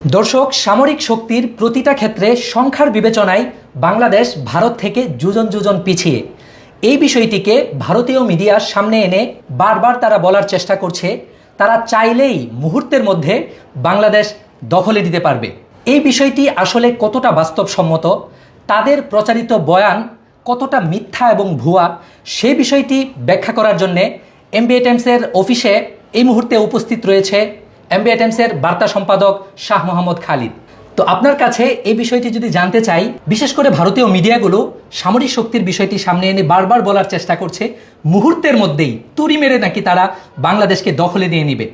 দর্শক, সামরিক শক্তির প্রতিটা ক্ষেত্রে সংখ্যার বিবেচনায় বাংলাদেশ ভারত থেকে যুজন যুজন পিছিয়ে। এই বিষয়টিকে ভারতীয় মিডিয়ার সামনে এনে বারবার তারা বলার চেষ্টা করছে, তারা চাইলেই মুহূর্তের মধ্যে বাংলাদেশ দখলে দিতে পারবে। এই বিষয়টি আসলে কতটা বাস্তবসম্মত, তাদের প্রচারিত বয়ান কতটা মিথ্যা এবং ভুয়া সেই বিষয়টি ব্যাখ্যা করার জন্যে এমবিএ টাইমসের অফিসে এই মুহূর্তে উপস্থিত রয়েছে এমবিএ টাইমসের বার্তা সম্পাদক শাহ মোহাম্মদ খালিদ। তো আপনার কাছে এই বিষয়টি যদি জানতে চাই, বিশেষ করে ভারতীয় মিডিয়াগুলো সামরিক শক্তির বিষয়টি সামনে এনে বারবার বলার চেষ্টা করছে, মুহূর্তের মধ্যেই তুড়ি মেরে নাকি তারা বাংলাদেশকে দখলে নিয়ে নিবে।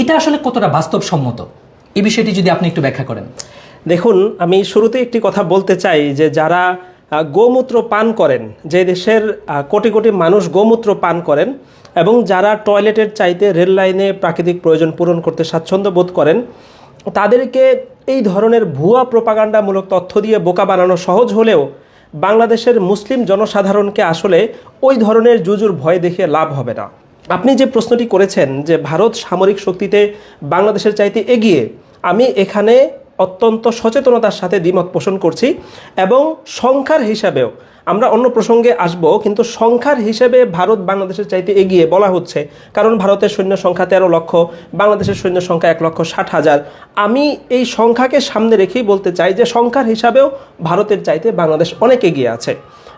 এটা আসলে কতটা বাস্তবসম্মত? এই বিষয়টি যদি আপনি একটু ব্যাখ্যা করেন। দেখুন, আমি শুরুতে একটি কথা বলতে চাই যে যারা গোমূত্র পান করেন। যে দেশের কোটি কোটি মানুষ গোমূত্র পান করেন এবং যারা টয়লেটের চাইতে রেল লাইনে প্রাকৃতিক প্রয়োজন পূরণ করতে স্বাচ্ছন্দ্য বোধ করেন, তাদেরকে এই ধরনের ভুয়া প্রপাগান্ডামূলক তথ্য দিয়ে বোকা বানানো সহজ হলেও বাংলাদেশের মুসলিম জনসাধারণকে আসলে ওই ধরনের জুজুর ভয় দেখে লাভ হবে না। আপনি যে প্রশ্নটি করেছেন যে ভারত সামরিক শক্তিতে বাংলাদেশের চাইতে এগিয়ে, আমি এখানে অত্যন্ত সচেতনতার সাথে দ্বিমত পোষণ করছি এবং সংখ্যার হিসাবেও, আমরা অন্য প্রসঙ্গে আসব, কিন্তু সংখ্যার হিসেবে ভারত বাংলাদেশের চাইতে এগিয়ে বলা হচ্ছে, কারণ ভারতের সৈন্য সংখ্যা তেরো লক্ষ, বাংলাদেশের সৈন্য সংখ্যা এক লক্ষ ষাট হাজার। আমি এই সংখ্যাকে সামনে রেখেই বলতে চাই যে সংখ্যার হিসাবেও ভারতের চাইতে বাংলাদেশ অনেক এগিয়ে আছে।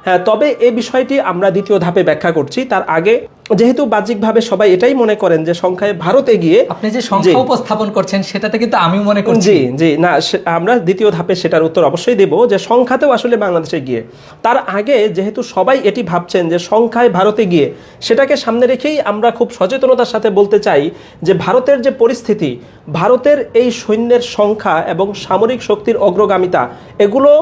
হ্যাঁ তবে এ বিষয়টি আমরা দ্বিতীয় ধাপে ব্যাখ্যা করছি। তার আগে যেহেতু বাহ্যিকভাবে সবাই এটাই মনে করেন যে সংখ্যায় ভারত এগিয়ে আপনি যে সংখ্যা উপস্থাপন করছেন সেটাতে কিন্তু আমি মনে করছি। জি জি। না আমরা দ্বিতীয় ধাপে সেটার উত্তর অবশ্যই দেব যে সংখ্যাতেও আসলে বাংলাদেশে গিয়ে তার আগে যেহেতু সবাই এটি ভাবছেন যে সংখ্যায় ভারতে গিয়ে সেটাকে সামনে রেখেই আমরা খুব সচেতনতার সাথে বলতে চাই যে ভারতের যে পরিস্থিতি ভারতের এই সৈন্যের সংখ্যা এবং সামরিক শক্তির অগ্রগামিতা এগুলো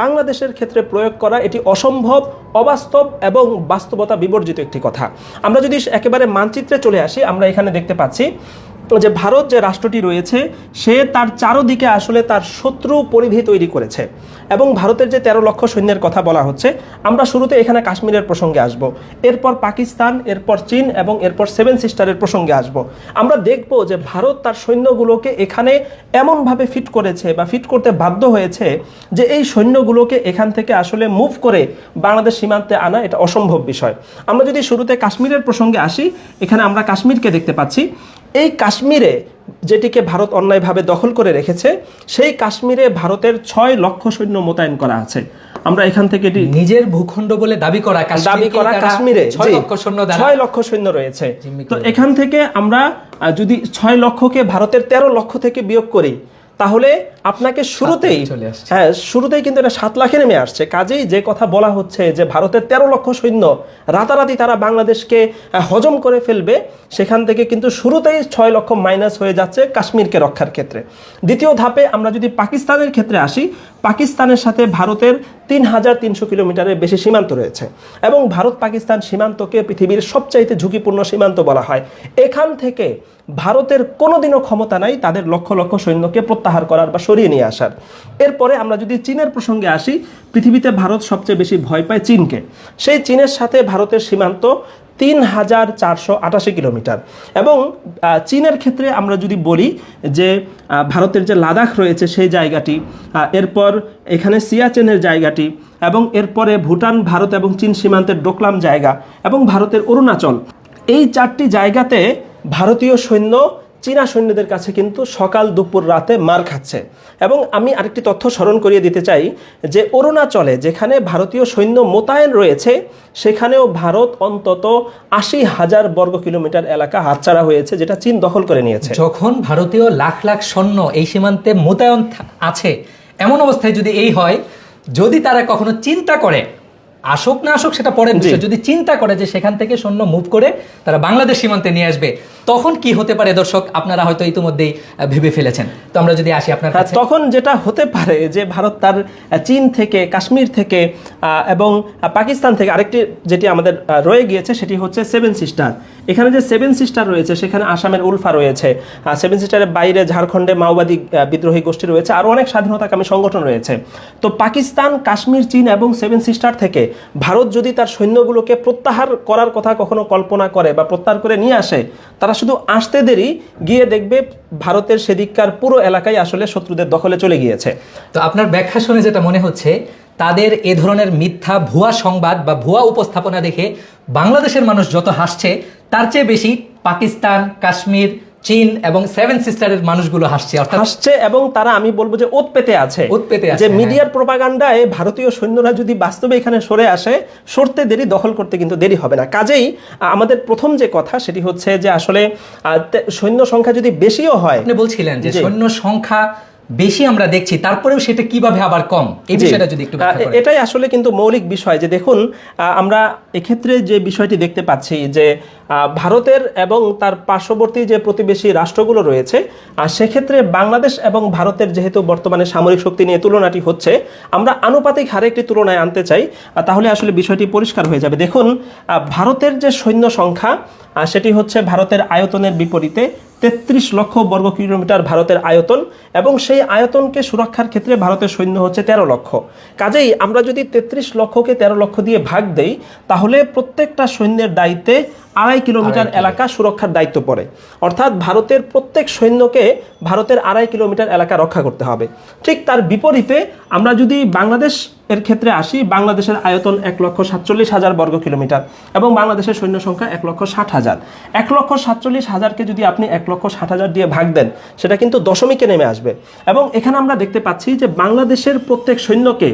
বাংলাদেশের ক্ষেত্রে প্রয়োগ করা এটি অসম্ভব, অবাস্তব এবং বাস্তবতা বিবর্জিত একটি কথা। আমরা যদি একেবারে মানচিত্রে চলে আসি, আমরা এখানে দেখতে পাচ্ছি যে ভারত যে রাষ্ট্রটি রয়েছে, সে তার চারোদিকে আসলে তার শত্রু পরিধি তৈরি করেছে। এবং ভারতের যে তেরো লক্ষ সৈন্যের কথা বলা হচ্ছে, আমরা শুরুতে এখানে কাশ্মীরের প্রসঙ্গে আসব। এরপর পাকিস্তান, এরপর চীন এবং এরপর সেভেন সিস্টারের প্রসঙ্গে আসব। আমরা দেখব যে ভারত তার সৈন্যগুলোকে এখানে এমনভাবে ফিট করেছে বা ফিট করতে বাধ্য হয়েছে যে এই সৈন্যগুলোকে এখান থেকে আসলে মুভ করে বাংলাদেশ সীমান্তে আনা এটা অসম্ভব বিষয়। আমরা যদি শুরুতে কাশ্মীরের প্রসঙ্গে আসি, এখানে আমরা কাশ্মীরকে দেখতে পাচ্ছি। এই কাশ্মীরে যেটিকে ভারত অন্যায়ভাবে দখল করে রেখেছে সেই কাশ্মীরে ভারতের ছয় লক্ষ সৈন্য মোতায়েন করা আছে। আমরা এখান থেকে এটি নিজের ভূখণ্ড বলে দাবি করা দাবি করা কাশ্মীরে ছয় লক্ষ সৈন্য ছয় লক্ষ সৈন্য রয়েছে। তো এখান থেকে আমরা যদি ছয় লক্ষকে ভারতের তেরো লক্ষ থেকে বিয়োগ করি তাহলে আপনাকে শুরুতেই। হ্যাঁ শুরুতেই কিন্তু এটা সাত লাখে নেমে আসছে কাজেই যে কথা বলা হচ্ছে যে ভারতের তেরো লক্ষ সৈন্য রাতারাতি তারা বাংলাদেশকে হজম করে ফেলবে সেখান থেকে কিন্তু শুরুতেই ছয় লক্ষ মাইনাস হয়ে যাচ্ছে কাশ্মীরকে রক্ষার ক্ষেত্রে দ্বিতীয় ধাপে আমরা যদি পাকিস্তানের ক্ষেত্রে আসি পাকিস্তানের সাথে ভারতের তিন হাজার তিনশো কিলোমিটারের বেশি সীমান্ত রয়েছে। এবং ভারত পাকিস্তান সীমান্তকে পৃথিবীর সবচাইতে ঝুঁকিপূর্ণ সীমান্ত বলা হয়। এখান থেকে ভারতের কোনোদিনও ক্ষমতা নাই তাদের লক্ষ লক্ষ সৈন্যকে প্রত্যাহার করার বা সরিয়ে নিয়ে আসার। এরপরে আমরা যদি চীনের প্রসঙ্গে আসি, পৃথিবীতে ভারত সবচেয়ে বেশি ভয় পায় চীনকে। সেই চীনের সাথে ভারতের সীমান্ত তিন হাজার চারশো আটাশি কিলোমিটার। এবং চীনের ক্ষেত্রে আমরা যদি বলি যে ভারতের যে লাদাখ রয়েছে সেই জায়গাটি এরপর এখানে সিয়াচেনের জায়গাটি এবং এরপরে ভুটান, ভারত এবং চীন সীমান্তের ডোকলাম জায়গা এবং ভারতের অরুণাচল। এই চারটি জায়গাতে ভারতীয় সৈন্য চীনা সৈন্যদের কাছে কিন্তু সকাল দুপুর রাতে মার খাচ্ছে। এবং আমি আরেকটি তথ্য স্মরণ করিয়ে দিতে চাই যে অরুণাচলে যেখানে ভারতীয় সৈন্য মোতায়েন রয়েছে, সেখানেও ভারত অন্তত আশি হাজার বর্গ কিলোমিটার এলাকা হাতছাড়া হয়েছে, যেটা চীন দখল করে নিয়েছে। যখন ভারতীয় লাখ লাখ সৈন্য এই সীমান্তে মোতায়েন আছে, এমন অবস্থায় যদি এই হয়, যদি তারা কখনো চিন্তা করে আসুক না আসুক সেটা পরের বিষয়। যদি চিন্তা করে যে সেখান থেকে সৈন্য মুভ করে তারা বাংলাদেশ সীমান্তে নিয়ে আসবে তখন কি হতে পারে দর্শক? আপনারা হয়তো ইতিমধ্যেই ভেবে ফেলেছেন। তো আমরা যদি আসি আপনার হ্যাঁ, কাছে। তখন যেটা হতে পারে যে ভারত তার চীন থেকে কাশ্মীর থেকে আহ, এবং পাকিস্তান থেকে আরেকটি যেটি আমাদের রয়ে গিয়েছে সেটি হচ্ছে সেভেন সিস্টার এখানে যে সেভেন সিস্টার রয়েছে সেখানে আসামের উলফা রয়েছে। সেভেন সিস্টারের বাইরে ঝাড়খণ্ডে মাওবাদী বিদ্রোহী গোষ্ঠী রয়েছে। আরও অনেক স্বাধীনতাকামী সংগঠন রয়েছে। তো পাকিস্তান কাশ্মীর চীন এবং সেভেন সিস্টার থেকে ভারত যদি তার সৈন্যগুলোকে প্রত্যাহার করার কথা কখনো কল্পনা করে বা প্রত্যাহার করে নিয়ে আসে, তারা শুধু আসতে দেরি, গিয়ে দেখবে ভারতের সেদিককার পুরো এলাকায় আসলে শত্রুদের দখলে চলে গিয়েছে। তো আপনার ব্যাখ্যা শুনে যেটা মনে হচ্ছে, তাদের এ ধরনের মিথ্যা ভুয়া সংবাদ বা ভুয়া উপস্থাপনা দেখে বাংলাদেশের মানুষ যত হাসছে, তার চেয়ে বেশি পাকিস্তান, কাশ্মীর চীন এবং সেভেন সিস্টারের মানুষগুলো হাসছে অর্থাৎ হাসছে এবং তারা আমি বলব যে ওত পেতে আছে ওত পেতে আছে, যে হ্যাঁ। মিডিয়ার প্রপাগান্ডায় ভারতীয় সৈন্যরা যদি বাস্তবে এখানে সরে আসে সরতে দেরি দখল করতে কিন্তু দেরি হবে না কাজেই আমাদের প্রথম যে কথা সেটি হচ্ছে যে আসলে সৈন্য সংখ্যা যদি বেশিও হয় আপনি বলছিলেন যে। সৈন্য সংখ্যা বেশি আমরা দেখছি তারপরেও সেটা কীভাবে আবার কম? এই বিষয়টা যদি একটু। এটাই আসলে কিন্তু মৌলিক বিষয় যে দেখুন আমরা এক্ষেত্রে যে বিষয়টি দেখতে পাচ্ছি যে ভারতের এবং তার পার্শ্ববর্তী যে প্রতিবেশী রাষ্ট্রগুলো রয়েছে আর সেক্ষেত্রে বাংলাদেশ এবং ভারতের যেহেতু বর্তমানে সামরিক শক্তি নিয়ে তুলনাটি হচ্ছে আমরা আনুপাতিক হারে একটি তুলনায় আনতে চাই তাহলে আসলে বিষয়টি পরিষ্কার হয়ে যাবে। দেখুন ভারতের যে সৈন্য সংখ্যা সেটি হচ্ছে ভারতের আয়তনের বিপরীতে তেত্রিশ লক্ষ বর্গ কিলোমিটার ভারতের আয়তন এবং সেই আয়তনকে সুরক্ষার ক্ষেত্রে ভারতের সৈন্য হচ্ছে তেরো লক্ষ। কাজেই আমরা যদি তেত্রিশ লক্ষকে তেরো লক্ষ দিয়ে ভাগ দেই, তাহলে প্রত্যেকটা সৈন্যের দায়িত্বে আড়াই কিলোমিটার এলাকা সুরক্ষার দায়িত্ব পড়ে। অর্থাৎ ভারতের প্রত্যেক সৈন্যকে ভারতের আড়াই কিলোমিটার এলাকা রক্ষা করতে হবে। ঠিক তার বিপরীতে আমরা যদি বাংলাদেশ এর ক্ষেত্রে আসি বাংলাদেশের আয়তন এক লক্ষ সাতচল্লিশ হাজার বর্গ কিলোমিটার এবং বাংলাদেশের সৈন্য সংখ্যা এক লক্ষ ষাট হাজার। এক লক্ষ সাতচল্লিশ হাজারকে যদি আপনি এক লক্ষ ষাট হাজার দিয়ে ভাগ দেন সেটা কিন্তু দশমিকে নেমে আসবে। এবং এখানে আমরা দেখতে পাচ্ছি যে বাংলাদেশের প্রত্যেক সৈন্যকে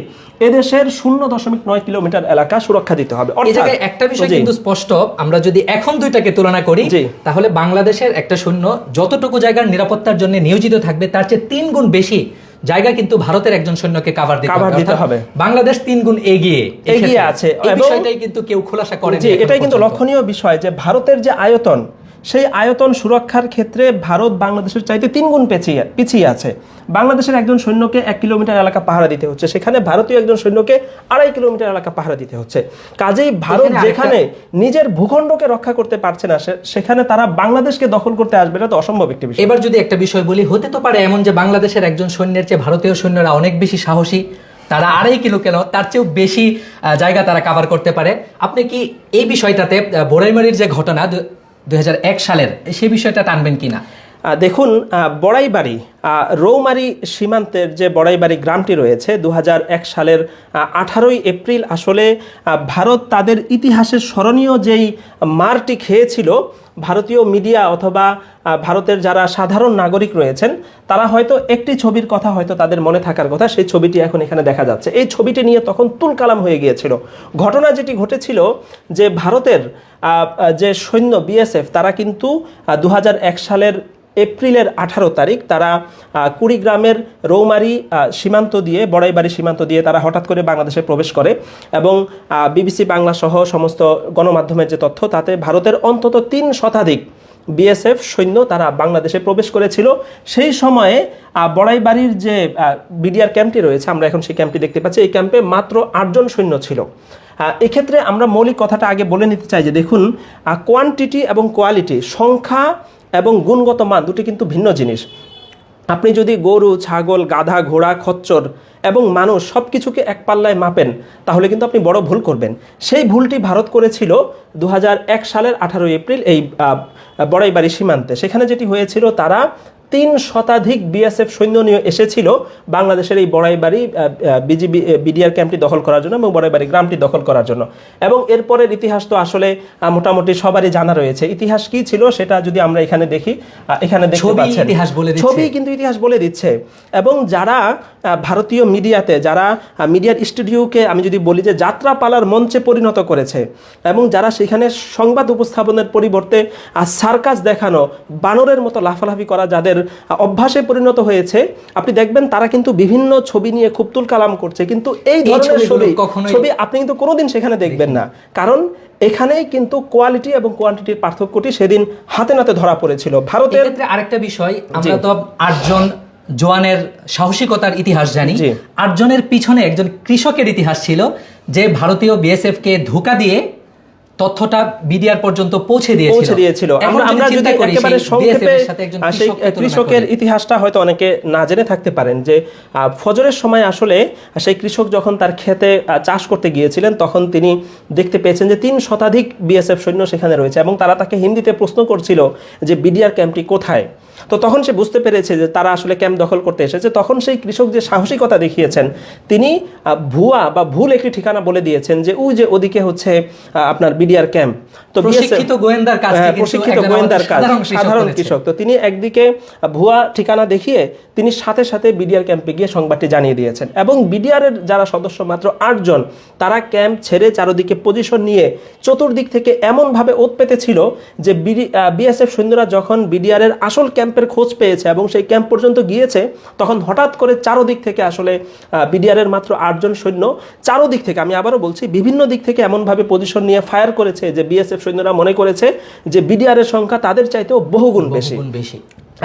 এদেশের শূন্য দশমিক নয় কিলোমিটার এলাকা সুরক্ষা দিতে হবে। একটা বিষয় কিন্তু স্পষ্ট আমরা যদি এখন দুইটাকে তুলনা করি তাহলে বাংলাদেশের একটা সৈন্য যতটুকু জায়গার নিরাপত্তার জন্য নিয়োজিত থাকবে তার চেয়ে তিন গুণ বেশি জায়গা কিন্তু ভারতের একজন সৈন্যকে কাভার দিতে হবে। বাংলাদেশ তিন গুণ এগিয়ে এগিয়ে আছে এই বিষয়টাই কিন্তু কেউ খোলাসা করে এটাই কিন্তু লক্ষণীয় বিষয় যে ভারতের যে আয়তন সেই আয়তন সুরক্ষার ক্ষেত্রে ভারত বাংলাদেশের চাইতে তিন গুণ পেছিয়ে পিছিয়ে আছে। বাংলাদেশের একজন সৈন্যকে এক কিলোমিটার এলাকা পাহারা দিতে হচ্ছে। সেখানে ভারতীয় একজন সৈন্যকে আড়াই কিলোমিটার এলাকা পাহারা দিতে হচ্ছে। কাজেই ভারত যেখানে নিজের ভূখণ্ডকে রক্ষা করতে পারছে না সেখানে তারা বাংলাদেশকে দখল করতে আসবে। এটা তো অসম্ভব একটি বিষয়। এবার যদি একটা বিষয় বলি হতে তো পারে এমন যে বাংলাদেশের একজন সৈন্যের চেয়ে ভারতীয় সৈন্যরা অনেক বেশি সাহসী। তারা আড়াই কিলো কেন? তার চেয়েও বেশি জায়গা তারা কাভার করতে পারে। আপনি কি এই বিষয়টাতে বোরাইমারির যে ঘটনা দুই হাজার এক সালের সে বিষয়টা টানবেন কিনা? দেখুন বড়াইবাড়ি রৌমারি সীমান্তের যে বড়াইবাড়ি গ্রামটি রয়েছে দু হাজার এক সালের আঠারোই এপ্রিল আসলে ভারত তাদের ইতিহাসের স্মরণীয় যেই মারটি খেয়েছিল, ভারতীয় মিডিয়া অথবা ভারতের যারা সাধারণ নাগরিক রয়েছেন, তারা হয়তো একটি ছবির কথা হয়তো তাদের মনে থাকার কথা, সেই ছবিটি এখন এখানে দেখা যাচ্ছে। এই ছবিটি নিয়ে তখন তুলকালাম হয়ে গিয়েছিল। ঘটনা যেটি ঘটেছিল যে ভারতের যে সৈন্য, বিএসএফ, তারা কিন্তু দু হাজার এক সালের এপ্রিলের আঠারো তারিখ তারা কুড়িগ্রামের রৌমারি সীমান্ত দিয়ে, বড়াইবাড়ি সীমান্ত দিয়ে তারা হঠাৎ করে বাংলাদেশে প্রবেশ করে এবং বিবিসি বাংলা সহ সমস্ত গণমাধ্যমের যে তথ্য তাতে ভারতের অন্তত তিন শতাধিক বিএসএফ সৈন্য তারা বাংলাদেশে প্রবেশ করেছিল। সেই সময়ে বড়াইবাড়ির যে বিডিআর ক্যাম্পটি রয়েছে, আমরা এখন সেই ক্যাম্পটি দেখতে পাচ্ছি, এই ক্যাম্পে মাত্র আটজন সৈন্য ছিল। এক্ষেত্রে আমরা মৌলিক কথাটা আগে বলে নিতে চাই যে দেখুন কোয়ান্টিটি এবং কোয়ালিটি সংখ্যা এবং গুণগত মান দুটি কিন্তু ভিন্ন জিনিস। আপনি যদি গরু, ছাগল, গাধা, ঘোড়া, খচ্চর এবং মানুষ সব কিছুকে এক পাল্লায় মাপেন, তাহলে কিন্তু আপনি বড় ভুল করবেন। সেই ভুলটি ভারত করেছিল দু হাজার এক সালের আঠারোই এপ্রিল এই বড়াইবাড়ি সীমান্তে। সেখানে যেটি হয়েছিল, তারা তিন শতাধিক বিএসএফ সৈন্য নিয়ে এসেছিল বাংলাদেশের এই বড়াইবাড়ি বিজিবি বিডিআর ক্যাম্পটি দখল করার জন্য এবং বড়াইবাড়ি গ্রামটি দখল করার জন্য। এবং এরপরের ইতিহাস তো আসলে মোটামুটি সবারই জানা রয়েছে। ইতিহাস কি ছিল সেটা যদি আমরা এখানে দেখি এখানে দেখতে ইতিহাস বলে ছবি কিন্তু ইতিহাস বলে দিচ্ছে। এবং যারা ভারতীয় মিডিয়াতে যারা মিডিয়ার স্টুডিওকে আমি যদি বলি যে যাত্রাপালার মঞ্চে পরিণত করেছে এবং যারা সেখানে সংবাদ উপস্থাপনের পরিবর্তে সার্কাস দেখানো বানরের মতো লাফালাফি করা যাদের অভ্যাসে পরিণত হয়েছে। আপনি দেখবেন তারা কিন্তু বিভিন্ন ছবি নিয়ে খুব তুল কালাম করছে। কিন্তু এই ধরনের ছবি ছবি আপনি কিন্তু কোনোদিন সেখানে দেখবেন না। কারণ এখানেই কিন্তু কোয়ালিটি এবং কোয়ান্টিটির পার্থক্যটি সেদিন হাতে নাতে ধরা পড়েছিল। ভারতের আরেকটা বিষয় আমরা তো আটজন জোয়ানের সাহসিকতার ইতিহাস জানি। আটজনের পিছনে একজন কৃষকের ইতিহাস ছিল যে ভারতীয় বিএসএফ কে ধোকা দিয়ে তথ্যটা বিডিআর পর্যন্ত পৌঁছে দিয়েছিল। পৌঁছে দিয়েছিল। আমরা আমরা যদি একেবারে সংক্ষেপে সেই কৃষকের ইতিহাসটা হয়তো অনেকে না জেনে থাকতে পারেন যে আহ, ফজরের সময় আসলে সেই কৃষক যখন তার ক্ষেতে চাষ করতে গিয়েছিলেন তখন তিনি দেখতে পেয়েছেন যে তিন শতাধিক বিএসএফ সৈন্য সেখানে রয়েছে এবং তারা তাকে হিন্দিতে প্রশ্ন করছিল যে বিডিআর ক্যাম্পটি কোথায়? তো তখন সে বুঝতে পেরেছে যে তারা আসলে ক্যাম্প দখল করতে এসেছে। তখন সেই কৃষক যে সাহসিকতা দেখিয়েছেন তিনি ভুয়া বা ভুল একটি ঠিকানা বলে দিয়েছেন যে ওই যে ওদিকে হচ্ছে আপনার বিডিআর ক্যাম্প। তো প্রশিক্ষিত গোয়েন্দার কাজটি হ্যাঁ, প্রশিক্ষিত গোয়েন্দার কাজ সাধারণ কৃষক তো তিনি একদিকে ভুয়া ঠিকানা দেখিয়ে তিনি সাথে সাথে বিডিআর ক্যাম্পে গিয়ে সংবাদটি জানিয়ে দিয়েছেন। এবং বিডিআর এর যারা সদস্য মাত্র আটজন তারা ক্যাম্প ছেড়ে চারদিকে পজিশন নিয়ে চতুর্দিক থেকে এমনভাবে ওত পেতে ছিল যে বিএসএফ সৈন্যরা যখন বিডিআর এর আসল ক্যাম্পের খোঁজ পেয়েছে এবং সেই ক্যাম্প পর্যন্ত গিয়েছে তখন হঠাৎ করে চারোদিক থেকে আসলে বিডিআর এর মাত্র আটজন সৈন্য চারোদিক থেকে আমি আবারও বলছি বিভিন্ন দিক থেকে এমনভাবে পজিশন নিয়ে ফায়ার করেছে যে বিএসএফ সৈন্যরা মনে করেছে যে বিডিআর এর সংখ্যা তাদের চাইতেও বহুগুণ বেশি। বেশি।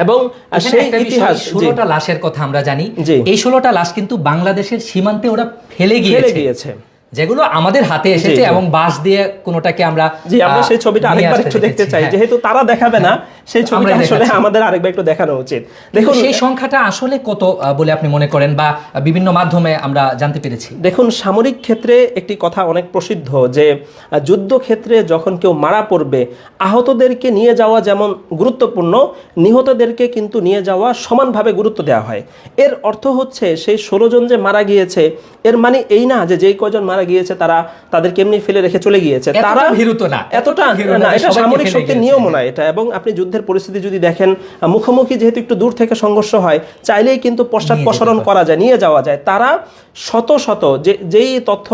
এবং সেই ইতিহাস ষোলোটা লাশের কথা আমরা জানি। এই ষোলোটা লাশ কিন্তু বাংলাদেশের সীমান্তে ওরা ফেলে গিয়েছে। যেগুলো আমাদের হাতে এসেছে এবং বাঁশ দিয়ে কোনোটাকে আমরা জি আমরা সেই ছবিটা আরেকবার একটু দেখতে চাই হ্যাঁ। যেহেতু তারা দেখাবে না সেই ছবিটা আসলে আমাদের আরেকবার একটু দেখানো উচিত। দেখুন সেই সংখ্যাটা আসলে কত বলে আপনি মনে করেন বা বিভিন্ন মাধ্যমে আমরা জানতে পেরেছি? দেখুন সামরিক ক্ষেত্রে একটি কথা অনেক প্রসিদ্ধ যে আহ, যুদ্ধক্ষেত্রে যখন কেউ মারা পড়বে আহতদেরকে নিয়ে যাওয়া যেমন গুরুত্বপূর্ণ নিহতদেরকে কিন্তু নিয়ে যাওয়া সমানভাবে গুরুত্ব দেওয়া হয়। এর অর্থ হচ্ছে সেই ষোলো জন যে মারা গিয়েছে এর মানে এই না যে যেই কজন মারা গিয়েছে তারা তাদেরকে এমনি ফেলে রেখে চলে গিয়েছে। তারা ভীরু তো না, এতটা না এটা সামরিক শক্তির গিয়েছে। নিয়ম না এটা। এবং আপনি যুদ্ধের পরিস্থিতি যদি দেখেন মুখোমুখি যেহেতু একটু দূর থেকে সংঘর্ষ হয় চাইলেই কিন্তু পশ্চাৎপসরণ করা যায় নিয়ে যাওয়া যায়। তারা শত শত যে যেই তথ্য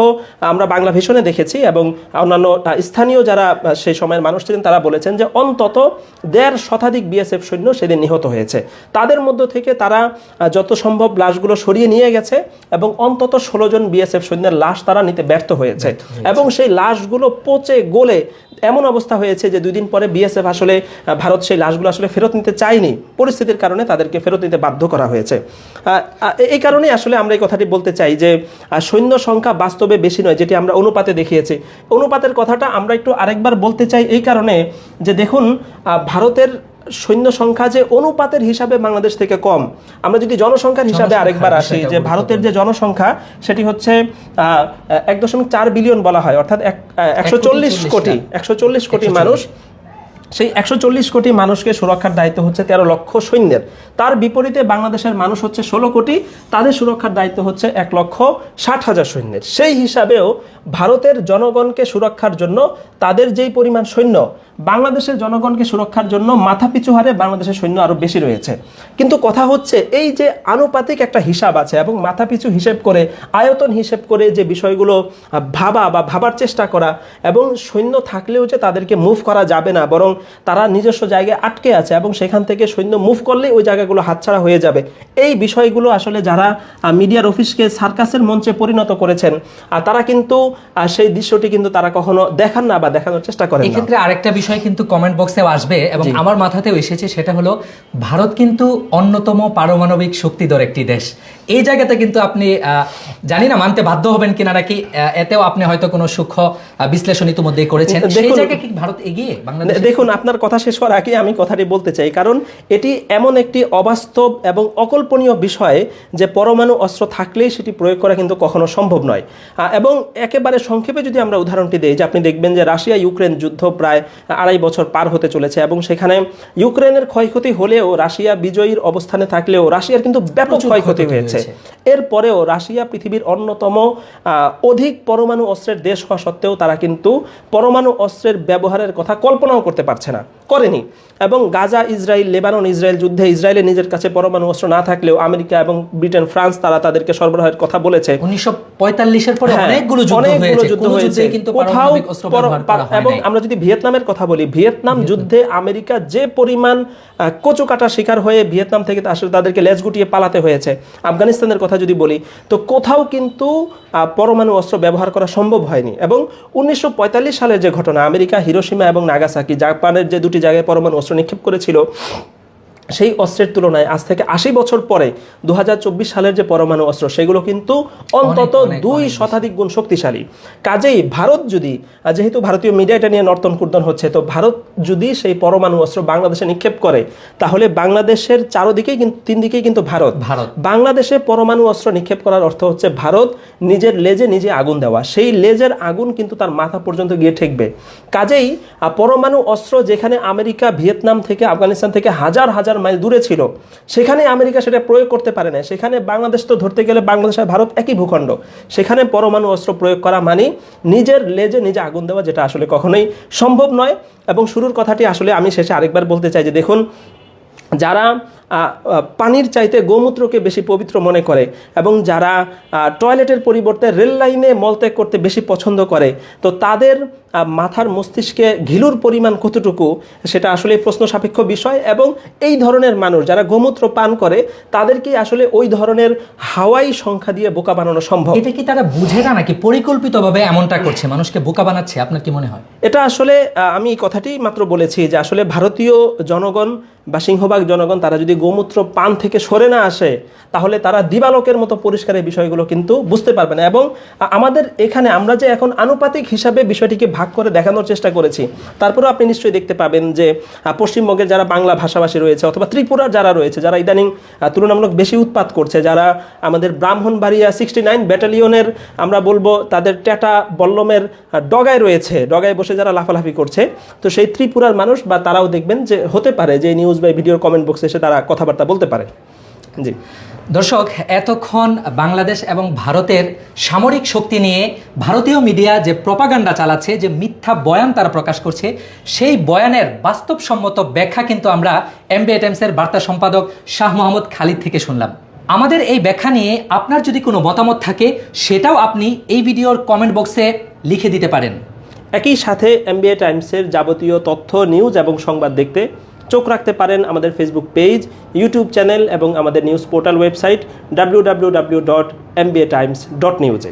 আমরা বাংলা ভীষণে দেখেছি এবং অন্যান্য স্থানীয় যারা সেই সময়ের মানুষ ছিলেন তারা বলেছেন যে অন্তত দেড় শতাধিক বিএসএফ সৈন্য সেদিন নিহত হয়েছে। তাদের মধ্য থেকে তারা যত সম্ভব লাশগুলো সরিয়ে নিয়ে গেছে এবং অন্তত ষোলো জন বিএসএফ সৈন্যের লাশ তারা নিতে ব্যর্থ হয়েছে। এবং সেই লাশগুলো পচে গলে এমন অবস্থা হয়েছে যে দুই দিন পরে বিএসএফ আসলে ভারত সেই লাশগুলো আসলে ফেরত নিতে চায়নি। পরিস্থিতির কারণে তাদেরকে ফেরত নিতে বাধ্য করা হয়েছে। এই কারণে আসলে আমরা এই কথাটি বলতে চাই যে সৈন্য সংখ্যা বাস্তবে বেশি নয় যেটি আমরা অনুপাতে দেখিয়েছি। অনুপাতের কথাটা আমরা একটু আরেকবার বলতে চাই এই কারণে যে দেখুন ভারতের সৈন্য সংখ্যা যে অনুপাতের হিসাবে বাংলাদেশ থেকে কম আমরা যদি জনসংখ্যার হিসাবে আরেকবার আসি যে ভারতের যে জনসংখ্যা সেটি হচ্ছে আহ, এক দশমিক চার বিলিয়ন বলা হয় অর্থাৎ এক একশো চল্লিশ কোটি একশো চল্লিশ কোটি মানুষ সেই একশো চল্লিশ কোটি মানুষকে সুরক্ষার দায়িত্ব হচ্ছে তেরো লক্ষ সৈন্যের। তার বিপরীতে বাংলাদেশের মানুষ হচ্ছে ষোলো কোটি, তাদের সুরক্ষার দায়িত্ব হচ্ছে এক লক্ষ ষাট হাজার সৈন্যের। সেই হিসাবেও ভারতের জনগণকে সুরক্ষার জন্য তাদের যেই পরিমাণ সৈন্য, বাংলাদেশের জনগণকে সুরক্ষার জন্য মাথাপিছু হারে বাংলাদেশের সৈন্য আরও বেশি রয়েছে। কিন্তু কথা হচ্ছে এই যে আনুপাতিক একটা হিসাব আছে এবং মাথাপিছু হিসেব করে, আয়তন হিসেব করে যে বিষয়গুলো ভাবা বা ভাবার চেষ্টা করা এবং সৈন্য থাকলেও যে তাদেরকে মুভ করা যাবে না, বরং তারা নিজস্ব জায়গায় আটকে আছে এবং সেখান থেকে সৈন্য মুভ করলেই ওই জায়গাগুলো হাতছাড়া হয়ে যাবে। এই বিষয়গুলো আসলে যারা মিডিয়ার অফিসকে সার্কাসের মঞ্চে পরিণত করেছেন আর তারা কিন্তু সেই দৃশ্যটি কিন্তু তারা কখনো দেখান না বা দেখানোর চেষ্টা করেন এক্ষেত্রে আরেকটা বিষয় কিন্তু কমেন্ট বক্সেও আসবে এবং আমার মাথাতেও এসেছে সেটা হলো ভারত কিন্তু অন্যতম পারমাণবিক শক্তিধর একটি দেশ। এই জায়গাতে কিন্তু আপনি আহ, জানি না মানতে বাধ্য হবেন কিনা নাকি এতেও আপনি হয়তো কোনো সূক্ষ্ম বিশ্লেষণ ইতিমধ্যেই করেছেন। সেই জায়গায় কি ভারত এগিয়ে? বাংলাদেশ দেখুন আপনার কথা শেষ হওয়ার আগে আমি কথাটি বলতে চাই কারণ এটি এমন একটি অবাস্তব এবং অকল্পনীয় বিষয় যে পরমাণু অস্ত্র থাকলেই সেটি প্রয়োগ করা কিন্তু কখনো সম্ভব নয় এবং একেবারে সংক্ষেপে যদি আমরা উদাহরণটি দিই যে আপনি দেখবেন যে রাশিয়া ইউক্রেন যুদ্ধ প্রায় আড়াই বছর পার হতে চলেছে এবং সেখানে ইউক্রেনের ক্ষয়ক্ষতি হলেও রাশিয়া বিজয়ীর অবস্থানে থাকলেও রাশিয়ার কিন্তু ব্যাপক ক্ষয়ক্ষতি হয়েছে। এরপরেও রাশিয়া পৃথিবীর অন্যতম অধিক পরমাণু অস্ত্রের দেশ হওয়া সত্ত্বেও তারা কিন্তু পরমাণু অস্ত্রের ব্যবহারের কথা কল্পনাও করতে পারছে না করেনি। এবং গাজা ইসরায়েল লেবানন ইসরায়েল যুদ্ধে ইসরায়েলের নিজের কাছে পরমাণু অস্ত্র না থাকলেও আমেরিকা এবং ব্রিটেন ফ্রান্স তারা তাদেরকে সরবরাহের কথা বলেছে। উনিশশো পঁয়তাল্লিশের পরে হ্যাঁ, অনেকগুলো যুদ্ধ হয়েছে। কিন্তু কোথাও এবং আমরা যদি ভিয়েতনামের কথা বলি ভিয়েতনাম যুদ্ধে আমেরিকা যে পরিমাণ আহ, কচুকাটা শিকার হয়ে ভিয়েতনাম থেকে আসলে তাদেরকে লেজ গুটিয়ে পালাতে হয়েছে। আফগানিস্তানের কথা যদি বলি তো কোথাও কিন্তু পরমাণু অস্ত্র ব্যবহার করা সম্ভব হয়নি। এবং উনিশশো সালের যে ঘটনা আমেরিকা হিরোসীমা এবং নাগাসাকি জাপানের যে দুটি জায়গায় পরমাণু অস্ত্র নিক্ষেপ করেছিল। সেই অস্ত্রের তুলনায় আজ থেকে আশি বছর পরে দু হাজার চব্বিশ সালের যে পরমাণু অস্ত্র সেগুলো কিন্তু অন্তত দুই শতাধিক গুণ শক্তিশালী। কাজেই ভারত যদি যেহেতু ভারতীয় মিডিয়া এটা নিয়ে নর্তন কুর্দন হচ্ছে তো ভারত যদি সেই পরমাণু অস্ত্র বাংলাদেশে নিক্ষেপ করে তাহলে বাংলাদেশের চারোদিকেই কিন্তু তিন দিকেই কিন্তু ভারত। ভারত। বাংলাদেশে পরমাণু অস্ত্র নিক্ষেপ করার অর্থ হচ্ছে ভারত নিজের লেজে নিজে আগুন দেওয়া। সেই লেজের আগুন কিন্তু তার মাথা পর্যন্ত গিয়ে ঠেকবে। কাজেই পরমাণু অস্ত্র যেখানে আমেরিকা ভিয়েতনাম থেকে আফগানিস্তান থেকে হাজার হাজার মাইল দূরে ছিল। সেখানে আমেরিকা সেটা প্রয়োগ করতে পারে না সেখানে বাংলাদেশ তো ধরতে গেলে বাংলাদেশ আর ভারত একই ভূখণ্ড। সেখানে পরমাণু অস্ত্র প্রয়োগ করা মানে নিজের লেজে নিজে আগুন দেওয়া, যেটা আসলে কখনোই সম্ভব নয়। এবং শুরুর কথাটি আসলে আমি শেষে আরেকবার বলতে চাই যে দেখুন, যারা পানির চাইতে গোমূত্রকে বেশি পবিত্র মনে করে এবং যারা টয়লেটের পরিবর্তে রেল লাইনে মলত্যাগ করতে বেশি পছন্দ করে তো তাদের মাথার মস্তিষ্কে ঘিলুর পরিমাণ কতটুকু সেটা আসলে প্রশ্ন সাপেক্ষ বিষয় এবং এই ধরনের মানুষ যারা গোমূত্র পান করে তাদেরকে আসলে ওই ধরনের হাওয়াই সংখ্যা দিয়ে বোকা বানানো সম্ভব। এটা কি তারা বুঝে না নাকি পরিকল্পিতভাবে এমনটা করছে? মানুষকে বোকা বানাচ্ছে আপনার কি মনে হয়? এটা আসলে আমি এই কথাটি মাত্র বলেছি যে আসলে ভারতীয় জনগণ বা সিংহভাগ জনগণ তারা যদি গোমূত্র পান থেকে সরে না আসে, তাহলে তারা দিবালোকের মতো পরিষ্কার এই বিষয়গুলো কিন্তু বুঝতে পারবে না। এবং আমাদের এখানে আমরা যে এখন আনুপাতিক হিসাবে বিষয়টিকে ভাগ করে দেখানোর চেষ্টা করেছি, তারপরেও আপনি নিশ্চয়ই দেখতে পাবেন যে পশ্চিমবঙ্গের যারা বাংলা ভাষাভাষী রয়েছে অথবা ত্রিপুরার যারা রয়েছে, যারা ইদানিং তুলনামূলক বেশি উৎপাত করছে, যারা আমাদের ব্রাহ্মণবাড়িয়া সিক্সটি নাইন ব্যাটালিয়নের আমরা বলব তাদের ট্যাটা বল্লমের ডগায় রয়েছে, ডগায় বসে যারা লাফালাফি করছে, তো সেই ত্রিপুরার মানুষ বা তারাও দেখবেন যে হতে পারে যে নিউজ বা ভিডিওর কমেন্ট বক্সে এসে তারা কথাবার্তা বলতে পারে। জি। দর্শক এতক্ষণ বাংলাদেশ এবং ভারতের সামরিক শক্তি নিয়ে ভারতীয় মিডিয়া যে প্রপাগান্ডা চালাচ্ছে যে মিথ্যা বয়ান তারা প্রকাশ করছে সেই বয়ানের বাস্তবসম্মত ব্যাখ্যা কিন্তু আমরা এমবিএ টাইমসের বার্তা সম্পাদক শাহ মোহাম্মদ খালিদ থেকে শুনলাম। আমাদের এই ব্যাখ্যা নিয়ে আপনার যদি কোনো মতামত থাকে সেটাও আপনি এই ভিডিওর কমেন্ট বক্সে লিখে দিতে পারেন। একই সাথে এমবিএ টাইমসের যাবতীয় তথ্য নিউজ এবং সংবাদ দেখতে চোখ রাখতে পারেন আমাদের ফেসবুক পেজ ইউটিউব চ্যানেল এবং আমাদের news portal website W W W dot MBA Times dot নিউজে